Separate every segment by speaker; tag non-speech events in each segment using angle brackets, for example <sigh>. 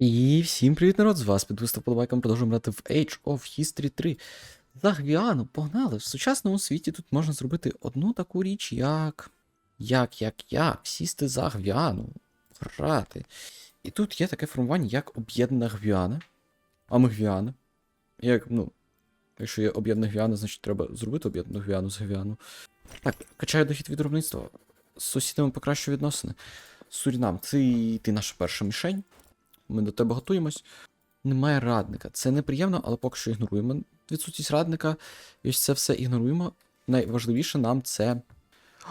Speaker 1: І всім привіт, народ! З вас підвистав подобайком продовжуємо грати в Age of History 3. За Гвіану, погнали! В сучасному світі тут можна зробити одну таку річ, як. Як, як, як, сісти за Гвіану, грати. І тут є таке формування, як об'єднана Гвіана. А ми Гвіана. Як, ну, якщо є об'єднана Гвіана, значить треба зробити об'єднану Гвіану з Гвіану. Так, качаю дохід від виробництва. З сусідами покращую відносини. Сурінам, ти, ти наша перша мішень. Ми до тебе готуємось. Немає радника. Це неприємно, але поки що ігноруємо відсутність радника. І це все ігноруємо. Найважливіше нам це.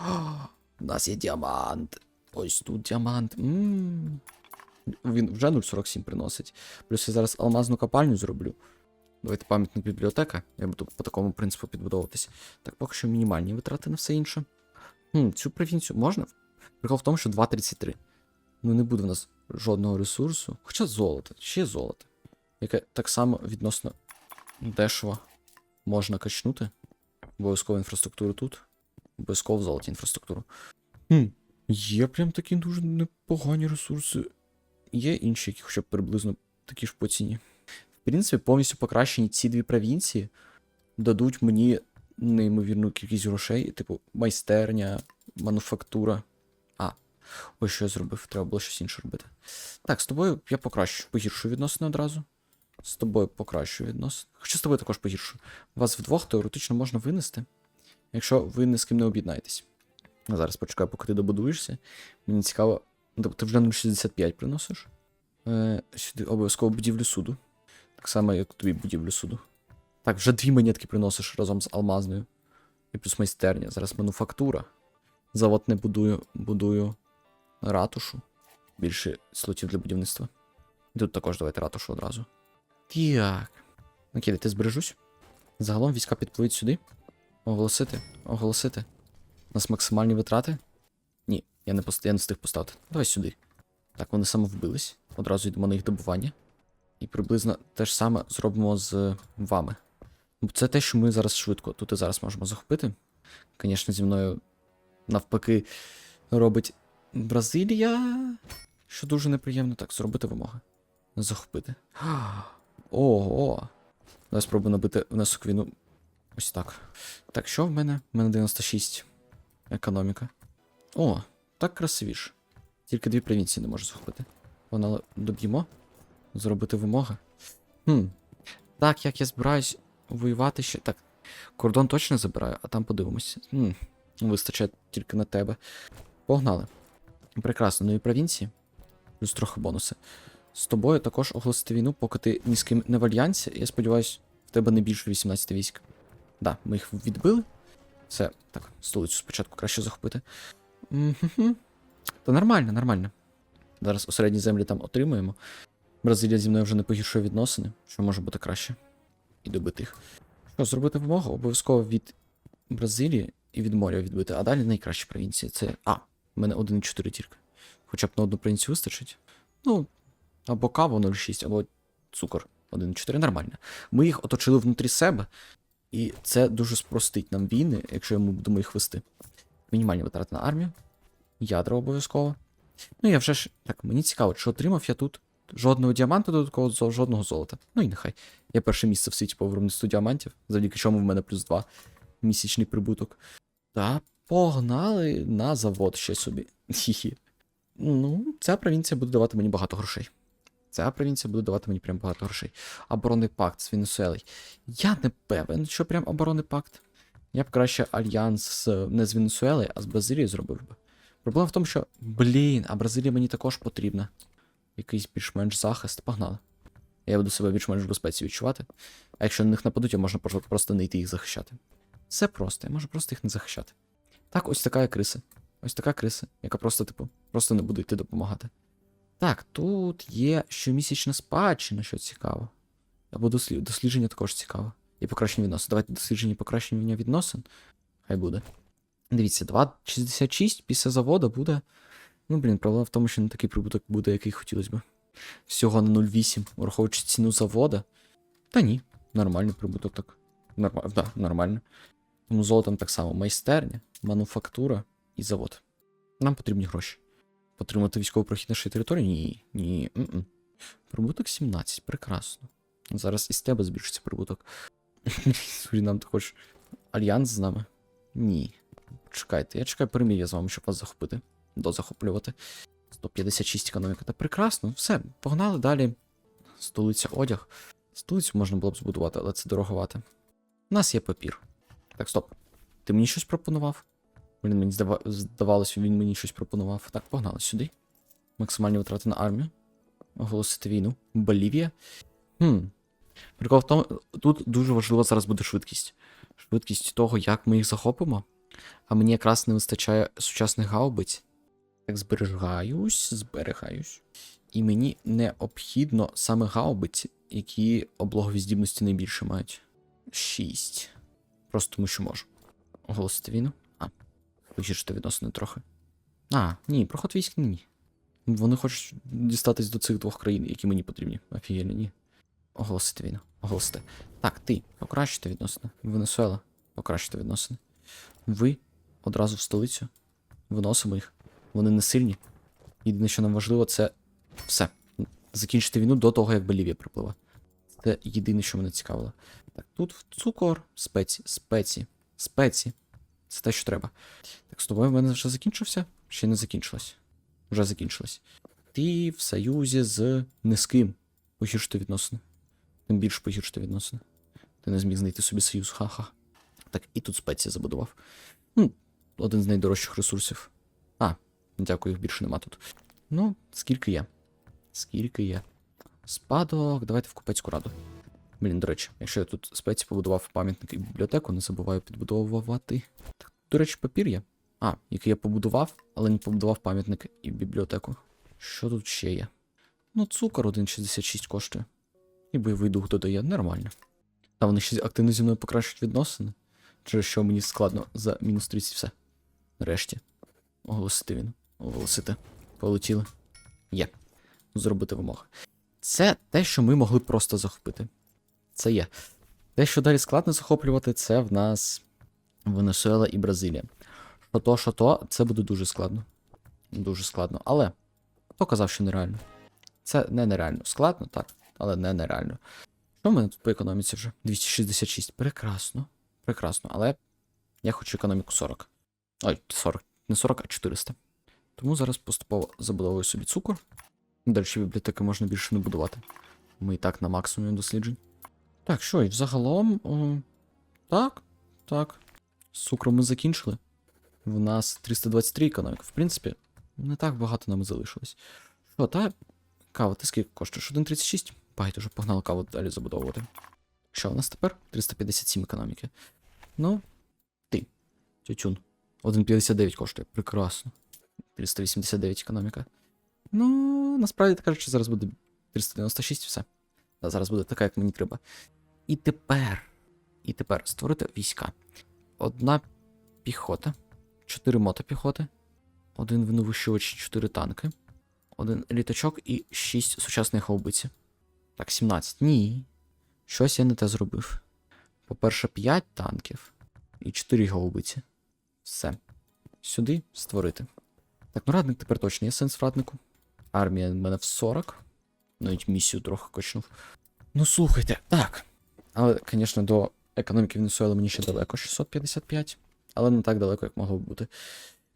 Speaker 1: О, <gasps> у нас є діамант. Ось тут діамант. м Він вже 0,47 приносить. Плюс я зараз алмазну копальню зроблю. Давайте пам'ятник бібліотека. Я буду по такому принципу підбудовуватись. Так, поки що мінімальні витрати на все інше. Хм, Цю провінцію можна? Прикол в тому, що 2,33. Ну, не буде в нас жодного ресурсу. Хоча золото, ще золото. Яке так само відносно дешево можна качнути. Обов'язково інфраструктуру тут. Обов'язково в золоті інфраструктуру. Хм, Є прям такі дуже непогані ресурси. Є інші, які хоча б приблизно такі ж по ціні. В принципі, повністю покращені ці дві провінції дадуть мені неймовірну кількість грошей, типу майстерня, мануфактура. А, ось що я зробив, треба було щось інше робити. Так, з тобою я покращу, погіршу відносини одразу. З тобою покращу відносини. Хоча з тобою також погіршу. Вас вдвох теоретично можна винести, якщо ви ні з ким не об'єднаєтесь. Зараз почекаю, поки ти добудуєшся. Мені цікаво. Тобто ти вже 0,65 приносиш. Е, сюди обов'язково будівлю суду. Так само, як тобі будівлю суду. Так, вже дві монетки приносиш разом з алмазною. І плюс майстерня. Зараз мануфактура. Завод не будую, будую ратушу. Більше слотів для будівництва. І Тут також давайте ратушу одразу. Так. Окей, ти збережусь. Загалом війська підпливуть сюди. Оголосити. Оголосити. У нас максимальні витрати. Ні, я не, пост... я не встиг поставити. Давай сюди. Так, вони самовбились. Одразу йдемо на їх добування. І приблизно те ж саме зробимо з вами. Бо Це те, що ми зараз швидко тут і зараз можемо захопити. Звісно, зі мною навпаки робить Бразилія. Що дуже неприємно. Так, зробити вимоги. Захопити. <gasps> Ого. Давай спробую набити внесок війну. Ось так. Так, що в мене? В мене 96 економіка. О, так красивіше. Тільки дві провінції не можу захопити. Вона доб'ємо. Зробити вимоги. Хм. Так, як я збираюсь воювати ще. Так. Кордон точно забираю, а там подивимося. Хм. Вистачає тільки на тебе. Погнали. Прекрасно, нові провінції. Плюс трохи бонуси. З тобою також оголосити війну, поки ти ні з ким не в альянсі. Я сподіваюся, в тебе не більше 18 військ. Да, ми їх відбили. Все, так, столицю спочатку краще захопити. Мгм. Та нормально, нормально. Зараз осередні землі там отримуємо. Бразилія зі мною вже не погіршує відносини, що може бути краще. І добити їх. Що, зробити вимогу? Обов'язково від Бразилії і від моря відбити, а далі найкращі провінції. Це. А, в мене 1,4 тільки. Хоча б на одну провінцію вистачить. Ну, або кава 0,6, або цукор 1,4 нормально. Ми їх оточили внутрі себе, і це дуже спростить нам війни, якщо ми будемо їх вести. Мінімальні витрати на армію, ядра обов'язково. Ну, я вже ж. Так, мені цікаво, чи отримав я тут жодного діаманту додатково, зо- жодного золота. Ну і нехай. Я перше місце в світі по виробництву діамантів, завдяки чому в мене плюс 2 місячний прибуток. Та погнали на завод ще собі. Хі-хі. Ну, ця провінція буде давати мені багато грошей. Ця провінція буде давати мені прям багато грошей. Оборонний пакт з Венесуелою. Я не певен, що прям оборонний пакт. Я б краще альянс з, не з Венесуелою, а з Бразилією зробив би. Проблема в тому, що, блін, а Бразилія мені також потрібна. Якийсь більш-менш захист. Погнали. Я буду себе більш-менш в безпеці відчувати. А якщо на них нападуть, я можна просто не йти їх захищати. Все просто, я можу просто їх не захищати. Так, ось така є криса. Ось така криса, яка просто, типу, просто не буде йти допомагати. Так, тут є щомісячна спадщина, що цікаво. Або дослі- дослідження також цікаво. І покращення відносин. Давайте дослідження покращення відносин. Хай буде. Дивіться, 2,66 після заводу буде. Ну, блін, проблема в тому, що не такий прибуток буде, який хотілося б. Всього на 0,8, враховуючи ціну завода. Та ні, нормальний прибуток так. Норма... Да, нормально. Тому золотом так само майстерня, мануфактура і завод. Нам потрібні гроші. Потримати військовий прохід нашої території? Ні, ні. м-м. Прибуток 17, прекрасно. Зараз із тебе збільшиться прибуток. <laughs> Сурінам, ти хочеш альянс з нами? Ні. Чекайте, я чекаю перемір'я з вами, щоб вас захопити. Дозахоплювати. 156 економіка. Та прекрасно, все, погнали далі. Столиця одяг. Столицю можна було б збудувати, але це дороговато. У нас є папір. Так, стоп. Ти мені щось пропонував? Блін, мені здава... здавалося, він мені щось пропонував. Так, погнали сюди. Максимальні витрати на армію. Оголосити війну. Болівія. Хм. Прикол в тому, тут дуже важлива зараз буде швидкість. Швидкість того, як ми їх захопимо. А мені якраз не вистачає сучасних гаубиць. Так, зберігаюсь, зберігаюсь. І мені необхідно саме гаубиці, які облогові здібності найбільше мають. 6. Просто тому що можу. Оголосити війну. А. Погіршити відносини трохи. А, ні, проход військ ні. Вони хочуть дістатись до цих двох країн, які мені потрібні. Офігенно, ні. Оголосити війну. Оголосити. Так, ти, покращити відносини. Венесуела, покращити відносини. Ви одразу в столицю. Виносимо їх. Вони не сильні. Єдине, що нам важливо, це все. Закінчити війну до того, як Болівія припливе. Це єдине, що мене цікавило. Так, тут в цукор, спеці, спеці, спеці. Це те, що треба. Так, з тобою в мене вже закінчився? Ще не закінчилось. Вже закінчилось. Ти в союзі з низьким. Погіршити відносини. Тим більше погіршити відносини. Ти не зміг знайти собі союз, ха-ха. Так, і тут спеції забудував. Ну, один з найдорожчих ресурсів. А, дякую, їх більше нема тут. Ну, скільки є? Скільки є? Спадок, давайте в купецьку раду. Блін, до речі, якщо я тут спеці побудував пам'ятник і бібліотеку, не забуваю підбудовувати. Так, до речі, папір є. А, який я побудував, але не побудував пам'ятник і бібліотеку. Що тут ще є? Ну, цукор 1,66 коштує. І бойовий дух додає нормально. Та вони ще активно зі мною покращують відносини. Через що мені складно за мінус 30 все. Нарешті. Оголосити він. Оголосити. Полетіли. Є. Зробити вимоги. Це те, що ми могли просто захопити. Це є. Те, що далі складно захоплювати, це в нас Венесуела і Бразилія. Що то, що то, це буде дуже складно. Дуже складно. Але хто казав, що нереально? Це не нереально. Складно, так, але не нереально. Що в мене тут по економіці вже? 266. Прекрасно. Прекрасно. Але я хочу економіку 40. Ой, 40. Не 40, а 400. Тому зараз поступово забудовую собі цукор. Далі бібліотеки можна більше не будувати. Ми і так на максимумі досліджень. Так, що, і взагалом. О, так, так. З цукром ми закінчили. В нас 323 економіка. В принципі, не так багато нам залишилось. Що, та кава, ти скільки коштуєш? 1,36? Байдуже, погнали каву далі забудовувати. Що у нас тепер? 357 економіки. Ну, ти. Тютюн. 1,59 коштує. Прекрасно. 389 економіка. Ну, насправді кажучи, зараз буде 396 все. Да, зараз буде така, як мені треба. І тепер. І тепер створити війська. Одна піхота, чотири мотопіхоти, один виновищувач, чотири танки, один літачок і шість сучасних гаубиці. Так, 17. Ні. Щось я не те зробив. По-перше, 5 танків і 4 гаубиці. Все. Сюди створити. Так, ну радник тепер точно є сенс в раднику. Армія в мене в 40. Навіть місію трохи качнув. Ну слухайте, так. Але, звісно, до економіки Венесуели мені ще далеко 655. Але не так далеко, як могло б бути.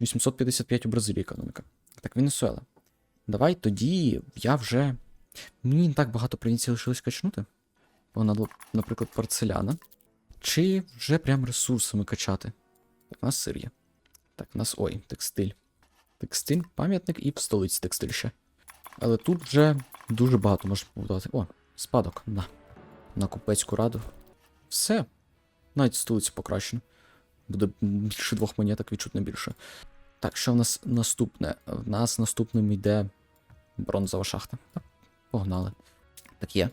Speaker 1: 855 у Бразилії економіка. Так, Венесуела. Давай тоді я вже. Мені не так багато провінцій лишилось качнути. Погнало, наприклад, порцеляна. Чи вже прям ресурсами качати? Так, у нас сир є. Так, у нас. Ой, текстиль. Текстиль, пам'ятник і в столиці текстиль ще. Але тут вже дуже багато можна побудувати. О, спадок, на. На купецьку раду. Все. Навіть столицю покращено. Буде більше двох монеток, відчутно більше. Так, що в нас наступне? В нас наступним йде бронзова шахта. Так, погнали. Так є.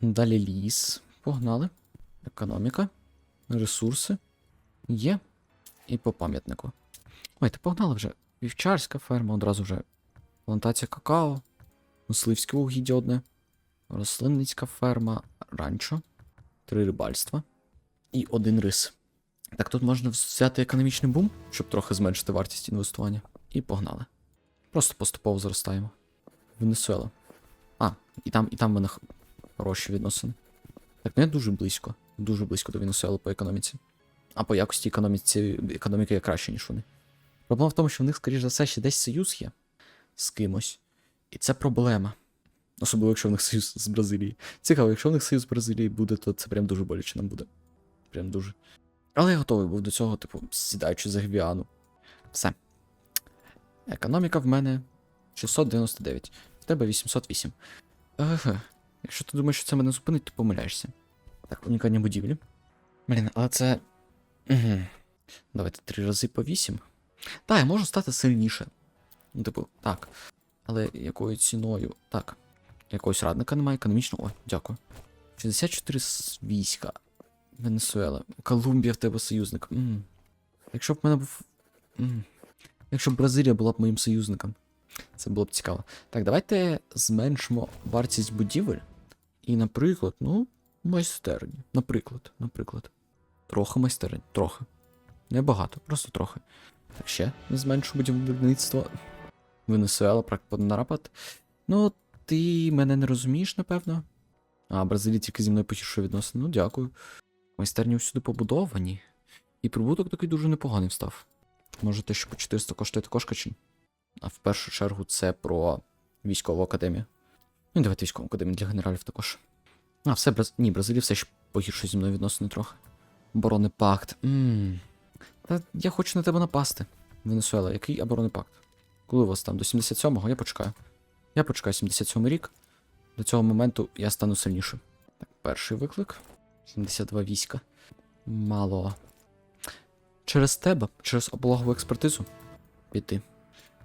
Speaker 1: Далі ліс. Погнали. Економіка. Ресурси. Є. І по пам'ятнику. Ой, ти погнали вже. Вівчарська ферма, одразу вже плантація какао, мисливське угіддя одне, рослинницька ферма, ранчо, три рибальства і один рис. Так тут можна взяти економічний бум, щоб трохи зменшити вартість інвестування. І погнали. Просто поступово зростаємо. Венесуела. А, і там, і там в мене хороші відносини. Так, ну я дуже близько. Дуже близько до Венесуели по економіці. А по якості економіці, економіки я краще, ніж вони. Проблема в тому, що в них, скоріш за все, ще десь союз є з кимось. І це проблема. Особливо, якщо в них союз з Бразилією. Цікаво, якщо в них союз з Бразилією буде, то це прям дуже боляче нам буде. Прям дуже. Але я готовий був до цього, типу, сідаючи за Гвіану. Все. Економіка в мене 699. В тебе 808. Еге. Якщо ти думаєш, що це мене зупинить, то помиляєшся. Так, унікальні будівлі. Блін, але це. Угу. Давайте три рази по 8. Так, я можу стати сильніше. Ну, типу, так. Але якою ціною? Так. Якогось радника немає, економічно. О, дякую. 64 війська. Венесуела. Колумбія в тебе союзник. м Якщо б мене був. м Якщо б Бразилія була б моїм союзником. Це було б цікаво. Так, давайте зменшимо вартість будівель. І, наприклад, ну, майстерні. Наприклад, наприклад. Трохи майстерень. Трохи. Небагато, просто трохи. Так ще зменшу будівництво. Венесуела, напад. Ну, ти мене не розумієш, напевно. А, Бразилія тільки зі мною погіршує відносини. Ну, дякую. Майстерні всюди побудовані. І прибуток такий дуже непоганий встав. Може, те, що по 400 коштує також качень. А в першу чергу це про військову академію. Ну, давайте військову академію для генералів також. А, все, Браз... ні, Бразилія все ще погіршує зі мною відносини трохи. Оборонний пакт. Ммм. Та я хочу на тебе напасти. Венесуела, який оборонний пакт? Коли у вас там? До 77-го? Я почекаю. Я почекаю 77 рік. До цього моменту я стану сильнішим. Так, перший виклик. 72 війська. Мало. Через тебе, через облогову експертизу. Піти.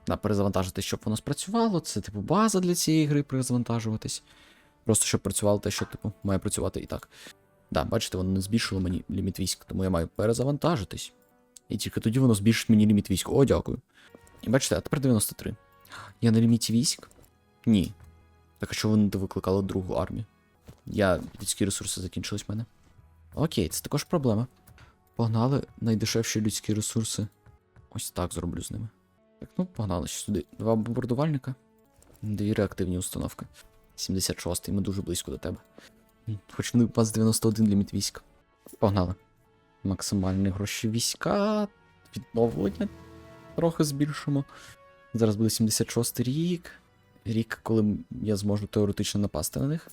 Speaker 1: Да, перезавантажити, щоб воно спрацювало. Це, типу, база для цієї гри перезавантажуватись. Просто щоб працювало те, що, типу, має працювати і так. Да, бачите, воно не збільшило мені ліміт військ, тому я маю перезавантажитись. І тільки тоді воно збільшить мені ліміт військ. О, дякую. І бачите, а тепер 93. Я на ліміті військ? Ні. Так а ви не викликали другу армію? Я людські ресурси закінчились в мене. Окей, це також проблема. Погнали найдешевші людські ресурси. Ось так зроблю з ними. Так, ну погнали ще сюди. Два бомбардувальника. Дві реактивні установки. 76-й, ми дуже близько до тебе. Хоч вони у вас 91 ліміт військ. Погнали. Максимальні гроші війська. Відновлення трохи збільшимо. Зараз буде 76 рік. Рік, коли я зможу теоретично напасти на них.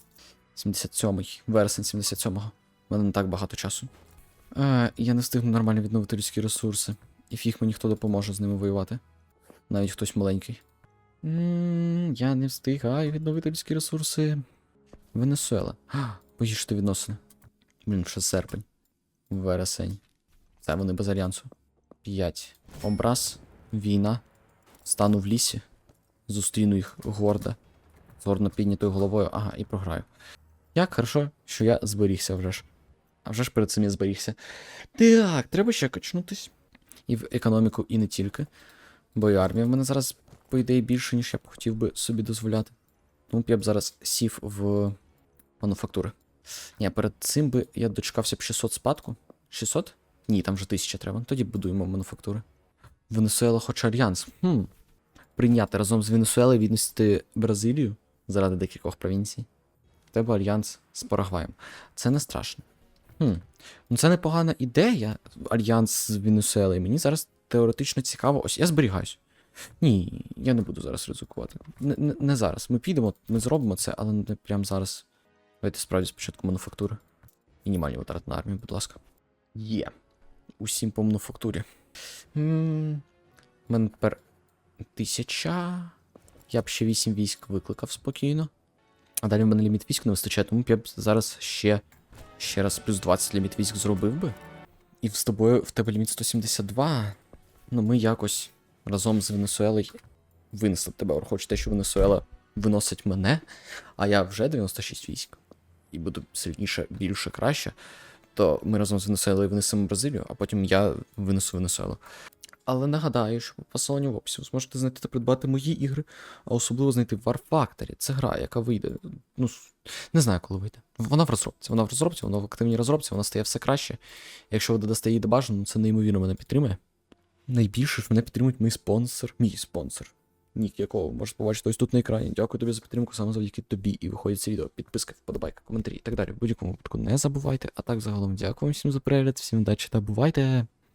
Speaker 1: 77-й, вересень 77-го. У мене не так багато часу. Е, я не встигну нормально відновити людські ресурси. І фіг мені хто допоможе з ними воювати. Навіть хтось маленький. я не встигаю відновити людські ресурси. Венесуела. А, Погіршити відносини. Блін, ще серпень. Вересень. Це вони без альянсу. 5. Образ. Війна. Стану в лісі. Зустріну їх гордо. З гордо піднятою головою. Ага, і програю. Як хорошо, що я зберігся вже ж. А вже ж перед цим я зберігся. Так, треба ще качнутись. І в економіку, і не тільки. Бо і армія в мене зараз, по ідеї, більше, ніж я б хотів би собі дозволяти. Тому б я б зараз сів в мануфактури. Ні, перед цим би я дочекався б 600 спадку. 600? Ні, там вже 1000 треба. Тоді будуємо мануфактури. Венесуела хоче альянс. Хм. Прийняти разом з Венесуелою віднести Бразилію заради декількох провінцій. Тебе альянс з Парагваєм. Це не страшно. Хм. Ну це непогана ідея. Альянс з Венесуелою. Мені зараз теоретично цікаво. Ось я зберігаюсь. Ні, я не буду зараз ризикувати. Не, не, не зараз. Ми підемо, ми зробимо це, але не прямо зараз. Давайте справді спочатку мануфактури. Мінімальні витрати на армію, будь ласка. Є. Усім по мануфактурі. М, У мене тепер тисяча. Я б ще 8 військ викликав спокійно. А далі в мене ліміт військ не вистачає, тому б я б зараз ще, ще раз плюс 20 ліміт військ зробив би. І з тобою в тебе ліміт 172. Ну, ми якось разом з Венесуелою винесли тебе, враховуючи те, що Венесуела виносить мене, а я вже 96 військ. І буду сильніше, більше, краще. То ми разом з Венесуелою винесемо Бразилію, а потім я винесу Венесуелу. Але нагадаю, що по посиланню в описі ви зможете знайти та придбати мої ігри, а особливо знайти War Factory. Це гра, яка вийде. Ну, не знаю, коли вийде. Вона в розробці, вона в розробці, вона в активній розробці, вона стає все краще. Якщо ви додасте її до бажаного, це неймовірно мене підтримує. Найбільше ж мене підтримують мій спонсор, мій спонсор. Нік якого можеш побачити ось тут на екрані. Дякую тобі за підтримку, саме завдяки тобі. І виходить це відео. Підписка, вподобайка, коментарі і так далі. В будь-якому випадку не забувайте. А так загалом дякую всім за перегляд, всім удачі та бувайте!